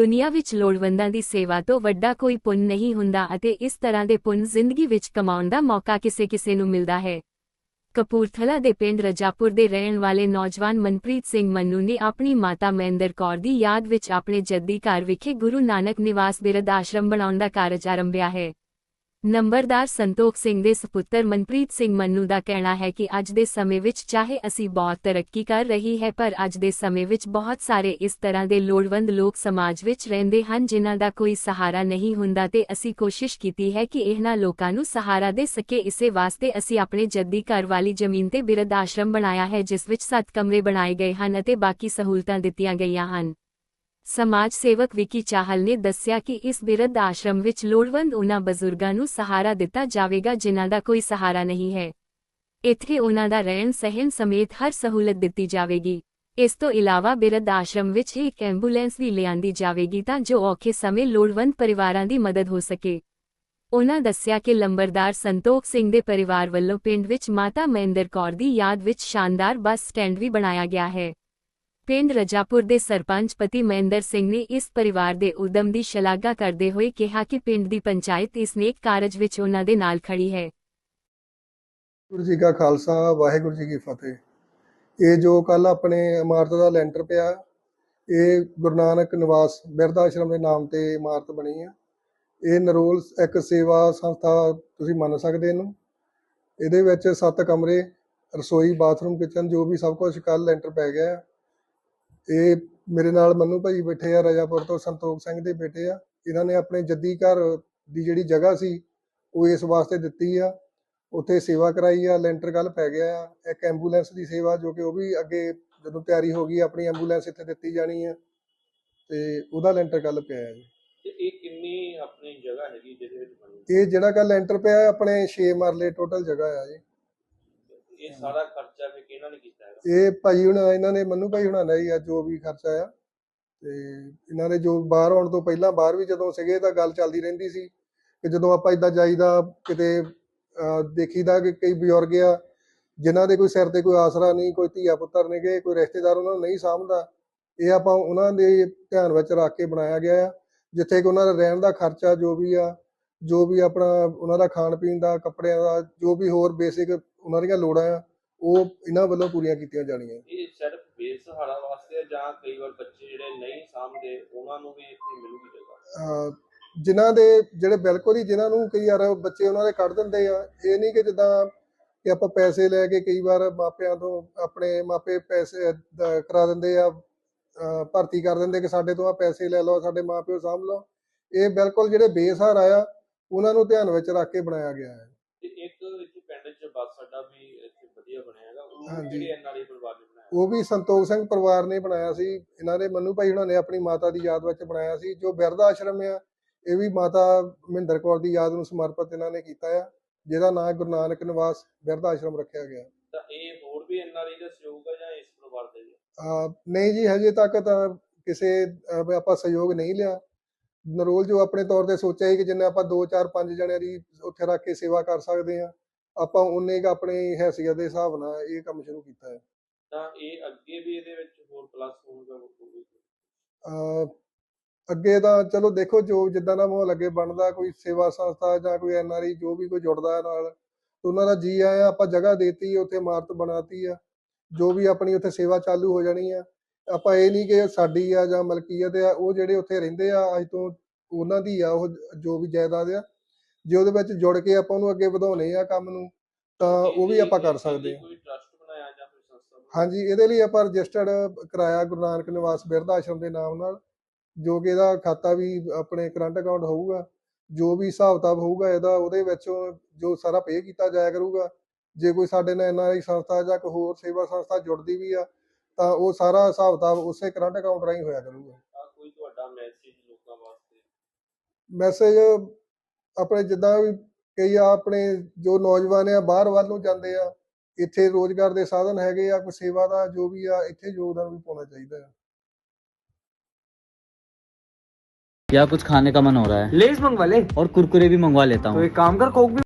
ਦੁਨੀਆ ਵਿੱਚ ਲੋੜਵੰਦਾਂ ਦੀ ਸੇਵਾ ਤੋਂ ਵੱਡਾ ਕੋਈ ਪੁੰਨ ਨਹੀਂ ਹੁੰਦਾ ਅਤੇ ਇਸ ਤਰ੍ਹਾਂ ਦੇ ਪੁੰਨ ਜ਼ਿੰਦਗੀ ਵਿੱਚ ਕਮਾਉਣ ਦਾ ਮੌਕਾ ਕਿਸੇ ਕਿਸੇ ਨੂੰ ਮਿਲਦਾ ਹੈ। ਕਪੂਰਥਲਾ ਦੇ ਪਿੰਡ ਰਜਾਪੁਰ ਦੇ ਰਹਿਣ ਵਾਲੇ ਨੌਜਵਾਨ ਮਨਪ੍ਰੀਤ ਸਿੰਘ ਮੰਨੂ ਨੇ ਆਪਣੀ ਮਾਤਾ ਮਹਿੰਦਰ ਕੌਰ ਦੀ ਯਾਦ ਵਿੱਚ ਆਪਣੇ ਜੱਦੀ ਘਰ ਵਿਖੇ ਗੁਰੂ ਨਾਨਕ ਨਿਵਾਸ ਬਿਰਧ ਆਸ਼ਰਮ ਬਣਾਉਣ ਦਾ ਕਾਰਜ ਆਰੰਭਿਆ ਹੈ। ਨੰਬਰਦਾਰ ਸੰਤੋਖ ਸਿੰਘ ਦੇ ਸੁਪੁੱਤਰ ਮਨਪ੍ਰੀਤ ਸਿੰਘ ਮੰਨੂ ਦਾ ਕਹਿਣਾ ਹੈ ਕਿ ਅੱਜ ਦੇ ਸਮੇਂ ਵਿੱਚ ਚਾਹੇ ਅਸੀਂ ਬਹੁਤ ਤਰੱਕੀ ਕਰ ਰਹੀ ਹੈ, ਪਰ ਅੱਜ ਦੇ ਸਮੇਂ ਵਿੱਚ ਬਹੁਤ ਸਾਰੇ ਇਸ ਤਰ੍ਹਾਂ ਦੇ ਲੋੜਵੰਦ ਲੋਕ ਸਮਾਜ ਵਿੱਚ ਰਹਿੰਦੇ ਹਨ ਜਿਨ੍ਹਾਂ ਦਾ ਕੋਈ ਸਹਾਰਾ ਨਹੀਂ ਹੁੰਦਾ ਤੇ ਅਸੀਂ ਕੋਸ਼ਿਸ਼ ਕੀਤੀ ਹੈ ਕਿ ਇਹਨਾਂ ਲੋਕਾਂ ਨੂੰ ਸਹਾਰਾ ਦੇ ਸਕੇ। ਇਸੇ ਵਾਸਤੇ ਅਸੀਂ ਆਪਣੇ ਜੱਦੀ ਘਰ ਵਾਲੀ ਜ਼ਮੀਨ ਤੇ ਬਿਰਧ ਆਸ਼ਰਮ ਬਣਾਇਆ ਹੈ, ਜਿਸ ਵਿੱਚ 7 ਕਮਰੇ ਬਣਾਏ ਗਏ ਹਨ ਅਤੇ ਬਾਕੀ ਸਹੂਲਤਾਂ ਦਿੱਤੀਆਂ ਗਈਆਂ ਹਨ। ਸਮਾਜ ਸੇਵਕ ਵਿਕੀ ਚਾਹਲ ਨੇ ਦੱਸਿਆ ਕਿ ਇਸ ਬਿਰਧ ਆਸ਼ਰਮ ਵਿੱਚ ਲੋੜਵੰਦ ਉਹਨਾਂ ਬਜ਼ੁਰਗਾਂ ਨੂੰ ਸਹਾਰਾ ਦਿੱਤਾ ਜਾਵੇਗਾ ਜਿਨ੍ਹਾਂ ਦਾ ਕੋਈ ਸਹਾਰਾ ਨਹੀਂ ਹੈ ਇੱਥੇ ਉਹਨਾਂ ਦਾ ਰਹਿਣ ਸਹਿਣ ਸਮੇਤ ਹਰ ਸਹੂਲਤ ਦਿੱਤੀ ਜਾਵੇਗੀ ਇਸ ਤੋਂ ਇਲਾਵਾ ਬਿਰਧ ਆਸ਼ਰਮ ਵਿੱਚ ਇੱਕ ਐਂਬੂਲੈਂਸ ਵੀ ਲਿਆਂਦੀ ਜਾਵੇਗੀ ਤਾਂ ਜੋ ਔਖੇ ਸਮੇਂ ਲੋੜਵੰਦ ਪਰਿਵਾਰਾਂ ਦੀ ਮਦਦ ਹੋ ਸਕੇ ਉਨ੍ਹਾਂ ਦੱਸਿਆ ਕਿ ਲੰਬਰਦਾਰ ਸੰਤੋਖ ਸਿੰਘ ਦੇ ਪਰਿਵਾਰ ਵੱਲੋਂ ਪਿੰਡ ਵਿੱਚ ਮਾਤਾ ਮਹਿੰਦਰ ਕੌਰ ਦੀ ਯਾਦ ਵਿੱਚ ਸ਼ਾਨਦਾਰ ਬੱਸ ਸਟੈਂਡ ਵੀ ਬਣਾਇਆ ਗਿਆ ਹੈ ਪਿੰਡ ਰਜਾਪੁਰ ਦੇ ਸਰਪੰਚ ਪਤੀ ਮਹਿੰਦਰ ਸਿੰਘ ਨੇ ਇਸ ਪਰਿਵਾਰ ਦੇ ਉਦਮ ਦੀ ਸ਼ਲਾਘਾ ਕਰਦੇ ਹੋਏ ਕਿਹਾ ਕਿ ਪਿੰਡ ਦੀ ਪੰਚਾਇਤ ਇਸ ਨੇਕ ਕਾਰਜ ਵਿੱਚ ਉਹਨਾਂ ਦੇ ਨਾਲ ਖੜੀ ਹੈ। ਗੁਰੂ ਜੀ ਕਾ ਖਾਲਸਾ, ਵਾਹਿਗੁਰੂ ਜੀ ਕੀ ਫਤਿਹ। ਇਹ ਜੋ ਕੱਲ ਆਪਣੇ ਇਮਾਰਤ ਦਾ ਲੈਂਟਰ ਪਿਆ, ਇਹ ਗੁਰੂ ਨਾਨਕ ਨਿਵਾਸ ਬਿਰਧ ਆਸ਼ਰਮ ਦੇ ਨਾਮ ਤੇ ਇਮਾਰਤ ਬਣੀ ਆ। ਇਹ ਨਰੋਲ ਇੱਕ ਸੇਵਾ ਸੰਸਥਾ, ਤੁਸੀਂ ਮੰਨ ਸਕਦੇ ਇਹਨੂੰ। ਇਹਦੇ ਵਿੱਚ ਸੱਤ ਕਮਰੇ, ਰਸੋਈ, ਬਾਥਰੂਮ, ਕਿਚਨ, ਜੋ ਵੀ ਸਭ ਕੁਝ ਕੱਲ ਲੈਂਟਰ ਪੈ ਗਿਆ। ਇਹ ਮੇਰੇ ਨਾਲ ਮੰਨੂ ਭਾਈ ਬੈਠੇ ਆ ਰਜਾਪੁਰ ਤੋਂ ਸੰਤੋਖ ਸਿੰਘ ਦੇ ਬੇਟੇ ਆ। ਇਹਨਾਂ ਨੇ ਆਪਣੇ ਜੱਦੀ ਘਰ ਦੀ ਜਿਹੜੀ ਜਗ੍ਹਾ ਸੀ ਉਹ ਇਸ ਵਾਸਤੇ ਦਿੱਤੀ ਆ। ਉੱਥੇ ਸੇਵਾ ਕਰਾਈ ਆ ਲੈਂਟਰ ਕੱਲ ਪੈ ਗਿਆ ਆ। ਇੱਕ ਐਂਬੂਲੈਂਸ ਦੀ ਸੇਵਾ ਜੋ ਕਿ ਉਹ ਵੀ ਅੱਗੇ ਜਦੋਂ ਤਿਆਰੀ ਹੋ ਗਈ ਆਪਣੀ ਐਂਬੂਲੈਂਸ ਇੱਥੇ ਦਿੱਤੀ ਜਾਣੀ ਆ। ਤੇ ਉਹਦਾ ਲੈਂਟਰ ਕੱਲ ਪਿਆ ਹੈ ਜੀ। ਤੇ ਇਹ ਕਿੰਨੀ ਆਪਣੀ ਜਗ੍ਹਾ ਹੈਗੀ ਜਿਹਦੇ ਵਿੱਚ ਬਣੀ? ਇਹ ਜਿਹੜਾ ਕੱਲ ਲੈਂਟਰ ਪਿਆ ਆਪਣੇ 6 ਮਰਲੇ ਟੋਟਲ ਜਗ੍ਹਾ ਆ ਜੀ। ਇਹ ਸਾਰਾ ਖਰਚਾ ਵੀ ਕਿਹਨਾਂ ਨੇ ਕੀਤਾ ਹੈਗਾ? ਇਹ ਭਾਈ ਹੁਣ ਇਹਨਾਂ ਨੇ ਮੰਨੂ ਭਾਈ ਹੁਣਾਂ ਦਾ ਹੀ ਆ ਜੋ ਵੀ ਖਰਚਾ ਆ। ਤੇ ਇਹਨਾਂ ਦੇ ਜੋ ਬਾਹਰ ਆਉਣ ਤੋਂ ਪਹਿਲਾਂ ਬਾਹਰ ਵੀ ਜਦੋਂ ਸੀਗੇ ਤਾਂ ਗੱਲ ਚੱਲਦੀ ਰਹਿੰਦੀ ਸੀ ਕਿ ਜਦੋਂ ਆਪਾਂ ਇਦਾਂ ਜਾਈਦਾ ਕਿਤੇ ਅਹ, ਦੇਖੀਦਾ ਕਿ ਕਈ ਬਜ਼ੁਰਗ ਆ ਜਿਨ੍ਹਾਂ ਦੇ ਕੋਈ ਸਿਰ ਤੇ ਕੋਈ ਆਸਰਾ ਨਹੀਂ ਕੋਈ ਧੀਆ ਪੁੱਤਰ ਨੇਗੇ ਕੋਈ ਰਿਸ਼ਤੇਦਾਰ ਉਹਨਾਂ ਨੂੰ ਨਹੀਂ ਸਾਂਭਦਾ ਇਹ ਆਪਾਂ ਉਹਨਾਂ ਦੇ ਧਿਆਨ ਵਿੱਚ ਰੱਖ ਕੇ ਬਣਾਇਆ ਗਿਆ ਆ। ਜਿੱਥੇ ਕਿ ਉਹਨਾਂ ਦਾ ਰਹਿਣ ਦਾ ਖਰਚਾ ਜੋ ਵੀ ਆ ਜੋ ਵੀ ਆਪਣਾ ਉਹਨਾਂ ਦਾ ਖਾਣ ਪੀਣ ਦਾ ਕੱਪੜਿਆਂ ਦਾ ਜੋ ਵੀ ਹੋਰ ਬੇਸਿਕ ਉਹਨਾਂ ਦੀਆਂ ਲੋੜਾਂ ਆ ਉਹ ਇਹਨਾਂ ਵੱਲੋਂ ਪੂਰੀਆਂ ਕੀਤੀਆਂ ਜਾਣੀਆਂ। ਇਹ ਸਿਰਫ ਬੇਸਹਾਰਾ ਵਾਸਤੇ ਜਾਂ ਕਈ ਵਾਰ ਬੱਚੇ ਜਿਹੜੇ ਨਹੀਂ ਸਾਂਭਦੇ ਉਹਨਾਂ ਨੂੰ ਵੀ ਇੱਥੇ ਮਿਲੂਗੀ ਜਗ੍ਹਾ? ਅਹ ਜਿਨ੍ਹਾਂ ਦੇ ਜਿਹੜੇ ਬਿਲਕੁਲ ਹੀ ਜਿਨ੍ਹਾਂ ਨੂੰ ਕਈ ਵਾਰ ਬੱਚੇ ਉਹਨਾਂ ਦੇ ਕੱਢ ਦਿੰਦੇ ਆ ਇਹ ਨਹੀਂ ਕਿ ਜਿੱਦਾਂ ਕਿ ਆਪਾਂ ਪੈਸੇ ਲੈ ਕੇ ਕਈ ਵਾਰ ਮਾਪਿਆਂ ਤੋਂ ਆਪਣੇ ਮਾਪੇ ਪੈਸੇ ਦ- ਕਰਾ ਦਿੰਦੇ ਆ ਅਹ ਭਰਤੀ ਕਰ ਦਿੰਦੇ ਕਿ ਸਾਡੇ ਤੋਂ ਆ ਪੈਸੇ ਲੈ ਲਓ ਸਾਡੇ ਮਾਪਿਓ ਸਾਂਭ ਲਓ। ਇਹ ਬਿਲਕੁਲ ਜਿਹੜੇ ਬੇਸਹਾਰਾ ਆ ਉਹਨਾਂ ਨੂੰ ਧਿਆਨ ਵਿੱਚ ਰੱਖ ਕੇ ਬਣਾਇਆ ਗਿਆ ਹੈ ਤੇ ਇੱਕ ਇੱਥੇ ਪਿੰਡ 'ਚ ਬੱਸ ਅੱਡਾ ਵੀ ਇੱਥੇ ਵਧੀਆ ਬਣਿਆ ਹੈਗਾ ਉਹ ਹਾਂਜੀ। ਜਿਹੜੇ ਐਨਆਰਆਈ ਪਰਿਵਾਰ ਨੇ ਬਣਾਇਆ। ਉਹ ਵੀ ਸੰਤੋਖ ਸਿੰਘ ਪਰਿਵਾਰ ਨੇ ਬਣਾਇਆ ਸੀ। ਇਹਨਾਂ ਦੇ ਮੰਨੂ ਭਾਈ ਹੁਣਾਂ ਨੇ ਆਪਣੀ ਮਾਤਾ ਦੀ ਯਾਦ ਵਿੱਚ ਬਣਾਇਆ ਸੀ। ਜੋ ਬਿਰਧ ਆਸ਼ਰਮ ਆ ਇਹ ਵੀ ਮਾਤਾ ਮਹਿੰਦਰ ਕੌਰ ਦੀ ਯਾਦ ਨੂੰ ਸਮਰਪਿਤ ਇਹਨਾਂ ਨੇ ਕੀਤਾ ਆ ਜਿਹਦਾ ਨਾਮ ਗੁਰੂ ਨਾਨਕ ਨਿਵਾਸ ਬਿਰਧ ਆਸ਼ਰਮ ਰੱਖਿਆ ਗਿਆ। ਤਾਂ ਇਹ ਹੋਰ ਵੀ ਐਨਆਰਆਈ ਦਾ ਸਹਿਯੋਗ ਹੈ ਜਾਂ ਇਸ ਪਰਿਵਾਰ ਦਾ ਹੀ ਹੈ ਅਹ ਨਹੀਂ ਜੀ ਹਜੇ ਤੱਕ ਤਾਂ ਕਿਸੇ ਅਹ ਵੀ ਆਪਾਂ ਸਹਿਯੋਗ ਨਹੀਂ ਲਿਆ। ਨਰੋਲ ਜੋ ਆਪਣੇ ਤੌਰ ਤੇ ਸੋਚਿਆ ਸੀ ਕਿ ਜਿੰਨੇ ਆਪਾਂ 2 4 5 ਜਣਿਆਂ ਦੀ ਉੱਥੇ ਰੱਖ ਕੇ ਸੇਵਾ ਕਰ ਸਕਦੇ ਆ ਆਪਾਂ ਉਨੇ ਕੁ ਆਪਣੀ ਹੈਸੀਅਤ ਦੇ ਹਿਸਾਬ ਨਾਲ ਇਹ ਕੰਮ ਸ਼ੁਰੂ ਕੀਤਾ ਹੈ ਤਾਂ ਇਹ ਅੱਗੇ ਵੀ ਇਹਦੇ ਵਿੱਚ ਹੋਰ ਪਲੱਸ ਹੋਊਗਾ ਹੋਊਗਾ। ਅਹ ਅੱਗੇ ਤਾਂ ਚਲੋ ਦੇਖੋ ਜੋ ਜਿੱਦਾਂ ਦਾ ਮਾਹੌਲ ਅੱਗੇ ਬਣਦਾ ਕੋਈ ਸੇਵਾ ਸੰਸਥਾ ਜਾਂ ਕੋਈ ਐਨਆਰਆਈ ਜੋ ਵੀ ਕੋਈ ਜੁੜਦਾ ਹੈ ਨਾਲ ਤੇ ਉਹਨਾਂ ਦਾ ਜੀ ਆਇਆ ਆਪਾਂ ਜਗ੍ਹਾ ਦੇਤੀ ਉੱਥੇ ਇਮਾਰਤ ਬਣਾਤੀ ਆ ਜੋ ਵੀ ਆਪਣੀ ਉੱਥੇ ਸੇਵਾ ਚਾਲੂ ਹੋ ਜਾਣੀ ਆ ਆਪਾਂ ਇਹ ਨਹੀਂ ਕਿ ਸਾਡੀ ਆ ਜਾਂ ਮਲਕੀਅਤ ਆ ਉਹ ਜਿਹੜੇ ਉੱਥੇ ਰਹਿੰਦੇ ਆ ਅੱਜ ਤੋਂ ਉਹਨਾਂ ਦੀ ਆ ਉਹ ਜੋ ਵੀ ਜਾਇਦਾਦ ਆ ਜੇ ਉਹਦੇ ਵਿੱਚ ਜੁੜ ਕੇ ਆਪਾਂ ਉਹਨੂੰ ਅੱਗੇ ਵਧਾਉਣੇ ਆ ਕੰਮ ਨੂੰ ਤਾਂ ਉਹ ਵੀ ਆਪਾਂ ਕਰ ਸਕਦੇ ਲਈ ਆ। ਕੋਈ ਟਰਸਟ ਬਣਾਇਆ ਜਾਂ ਕੋਈ ਸੰਸਥਾ ਬਣਾਈ? ਹਾਂਜੀ ਇਹਦੇ ਲਈ ਆਪਾਂ ਰਜਿਸਟਰਡ ਕਰਾਇਆ ਗੁਰੂ ਨਾਨਕ ਨਿਵਾਸ ਬਿਰਧ ਆਸ਼ਰਮ ਦੇ ਨਾਮ ਨਾਲ ਜੋ ਕਿ ਇਹਦਾ ਖਾਤਾ ਵੀ ਆਪਣੇ ਕਰੰਟ ਅਕਾਊਂਟ ਹੋਊਗਾ ਜੋ ਵੀ ਹਿਸਾਬ ਕਿਤਾਬ ਹੋਊਗਾ ਇਹਦਾ ਉਹਦੇ ਵਿੱਚੋਂ ਜੋ ਸਾਰਾ ਪੇ ਕੀਤਾ ਜਾਇਆ ਕਰੂਗਾ। ਜੇ ਕੋਈ ਸਾਡੇ ਨਾਲ ਐਨਆਰਆਈ ਸੰਸਥਾ ਜਾਂ ਕੋਈ ਹੋਰ ਸੇਵਾ ਸੰਸਥਾ ਜੁੜਦੀ ਵੀ ਆ ਤਾਂ ਉਹ ਸਾਰਾ ਹਿਸਾਬ ਕਿਤਾਬ ਉਸੇ ਕਰੰਟ ਅਕਾਊਂਟ ਰਾਹੀਂ ਹੋਇਆ ਕਰੂਗਾ। ਕੋਈ ਤੁਹਾਡਾ ਮੈਸੇਜ ਲੋਕਾਂ ਵਾਸਤੇ? ਮੈਸੇਜ ਆਪਣੇ ਜਿੱਦਾਂ ਵੀ ਕਈ ਆ ਆਪਣੇ ਜੋ ਨੌਜਵਾਨ ਆ ਬਾਹਰ ਵੱਲ ਨੂੰ ਜਾਂਦੇ ਆ ਇੱਥੇ ਰੋਜ਼ਗਾਰ ਦੇ ਸਾਧਨ ਹੈਗੇ ਆ ਕੋਈ ਸੇਵਾ ਦਾ ਜੋ ਵੀ ਆ ਇੱਥੇ ਯੋਗਦਾਨ ਵੀ ਪਾਉਣਾ ਚਾਹੀਦਾ ਆ या कुछ खाने का मन हो रहा है लेज मंगवा ले और कुरकुरे भी मंगवा लेता तो हूँ एक काम कर कोक भी